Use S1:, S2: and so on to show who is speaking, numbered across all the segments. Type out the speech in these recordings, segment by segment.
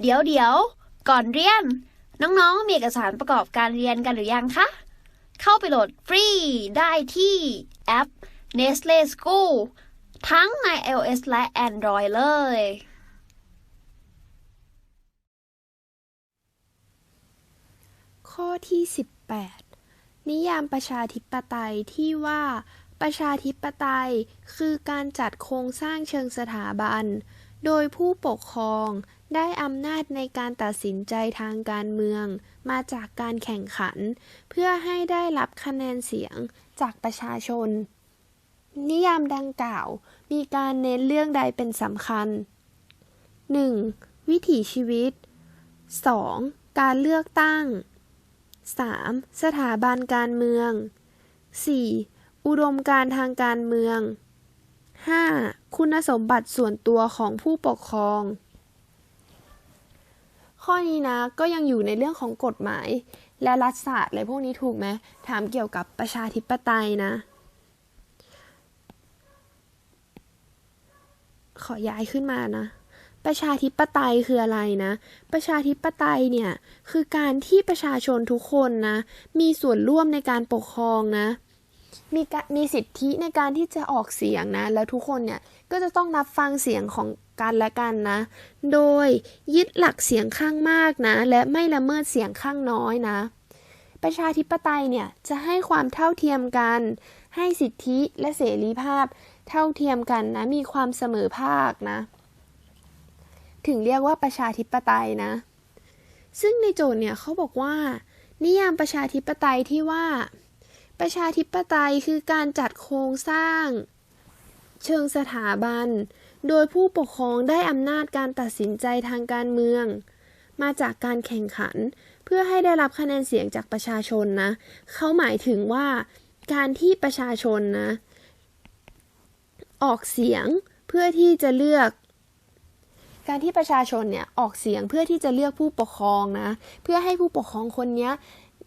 S1: เดี๋ยวเดี๋ยวก่อนเรียน น้องๆ มีเอกสารประกอบการเรียนกันหรือยังคะ เข้าไปโหลดฟรีได้ที่แอป Nestle School ทั้งใน iOS และ Android เลย
S2: ข้อที่ 18 นิยามประชาธิปไตยที่ว่าประชาธิปไตยคือการจัดโครงสร้างเชิงสถาบัน โดยผู้ปกครองได้อำนาจในการตัดสินใจทางการเมือง มาจากการแข่งขัน เพื่อให้ได้รับคะแนนเสียงจากประชาชน นิยามดังกล่าว มีการเน้นเรื่องใดเป็นสำคัญ 1. วิถีชีวิต 2. การเลือกตั้ง 3. สถาบันการเมือง 4. อุดมการทางการเมือง 5. คุณสมบัติส่วนตัวของผู้ปกครอง ข้อนี้นะก็ยังอยู่ในเรื่องของกฎหมาย และรัฐศาสตร์อะไรพวกนี้ถูกไหมถามเกี่ยวกับประชาธิปไตยนะ ขอย้ายขึ้นมานะ ประชาธิปไตยคืออะไรนะ ประชาธิปไตยเนี่ยคือการที่ประชาชนทุกคนนะมีส่วนร่วมในการปกครองนะ มีกะมีสิทธิในการที่จะออกเสียงนะ แล้วทุกคนเนี่ยก็จะต้องรับฟังเสียงของกันและกันนะ โดยยึดหลักเสียงข้างมากนะ และไม่ละเมิดเสียงข้างน้อยนะ ประชาธิปไตยเนี่ยจะให้ความเท่าเทียมกัน ให้สิทธิและเสรีภาพเท่าเทียมกันนะ มีความเสมอภาคนะ ถึงเรียกว่าประชาธิปไตยนะ ซึ่งในโจทย์เนี่ยเขาบอกว่า นิยามประชาธิปไตยที่ว่า ประชาธิปไตยคือการจัดโครงสร้าง เชิงสถาบัน โดยผู้ปกครองได้อำนาจการตัดสินใจทางการเมือง มาจากการแข่งขัน เพื่อให้ได้รับคะแนนเสียงจากประชาชนนะ เขาหมายถึงว่า การที่ประชาชนนะ ออกเสียงเพื่อที่จะเลือกการที่ประชาชนเนี่ยออกเสียงเพื่อที่จะเลือกผู้ปกครองนะ เพื่อให้ผู้ปกครองคนนี้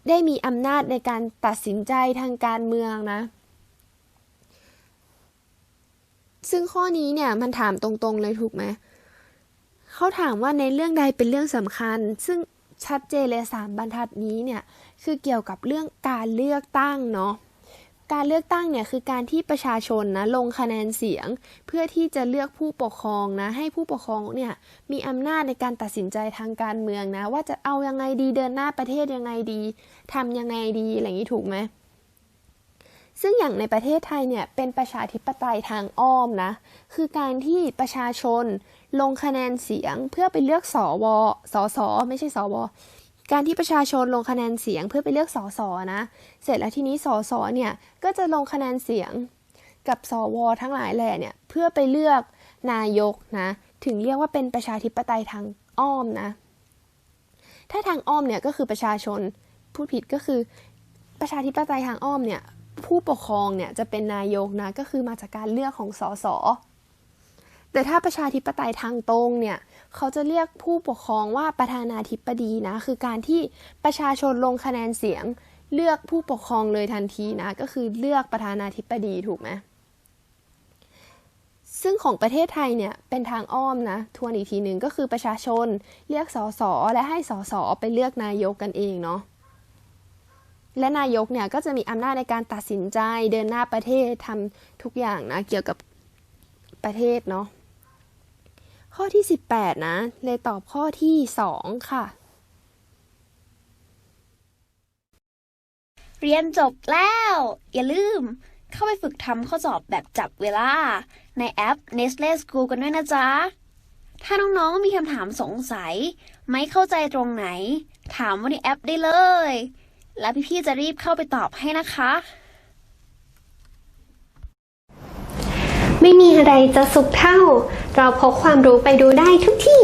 S2: ได้มีอำนาจในการตัดสินใจทางการเมืองนะ ซึ่งข้อนี้เนี่ยมันถามตรงๆเลยถูกไหมเขาถามว่าในเรื่องใดเป็นเรื่องสำคัญ ซึ่งชัดเจนเลยสามบรรทัดนี้เนี่ย คือเกี่ยวกับเรื่องการเลือกตั้งเนาะ การเลือกตั้งเนี่ยคือการที่ประชาชนนะลงคะแนนเสียง เพื่อที่จะเลือกผู้ปกครองนะให้ผู้ปกครองเนี่ยมีอำนาจในการตัดสินใจทางการเมืองนะว่าจะเอายังไงดีเดินหน้าประเทศยังไงดีทำยังไงดีอะไรอย่างนี้ถูกไหมซึ่งอย่างในประเทศไทยเนี่ยเป็นประชาธิปไตยทางอ้อมนะคือการที่ประชาชนลงคะแนนเสียงเพื่อไปเลือกสวสสไม่ใช่สว การที่ประชาชนลงคะแนนเสียงเพื่อไปเลือกสสนะ เสร็จแล้วทีนี้สสเนี่ยก็จะลงคะแนนเสียงกับสวทั้งหลายแหล่เนี่ยเพื่อไปเลือกนายกนะ ถึงเรียกว่าเป็นประชาธิปไตยทางอ้อมนะ ถ้าทางอ้อมเนี่ยก็คือประชาชนพูดผิดก็คือประชาธิปไตยทางอ้อมเนี่ยผู้ปกครองเนี่ยจะเป็นนายกนะก็คือมาจากการเลือกของสส แต่ถ้าประชาธิปไตยทางตรงเนี่ยเขาจะเรียกผู้ปกครองว่าประธานาธิบดีนะ คือการที่ประชาชนลงคะแนนเสียง เลือกผู้ปกครองเลยทันทีนะ ก็คือเลือกประธานาธิบดีถูกไหมซึ่งของประเทศไทยเนี่ยเป็นทางอ้อมนะทวนอีกทีหนึ่งก็คือประชาชนเลือกสสและให้สสไปเลือกนายกกันเองเนาะและนายกเนี่ยก็จะมีอำนาจในการตัดสินใจเดินหน้าประเทศทำทุกอย่างนะเกี่ยวกับประเทศเนาะ ข้อที่ 18 นะเลยตอบข้อที่ 2 ค่ะ
S1: เรียนจบแล้ว อย่าลืม เข้าไปฝึกทำข้อสอบแบบจับเวลา ในแอป Nestle School กันด้วยนะจ๊ะ ถ้าน้องๆมีคำถามสงสัย ไม่เข้าใจตรงไหน ถามว่าในแอปได้เลย แล้วพี่ๆจะรีบเข้าไปตอบให้นะคะ
S3: ไม่มีอะไรจะสุขเท่า เราพกความรู้ไปดูได้ทุกที่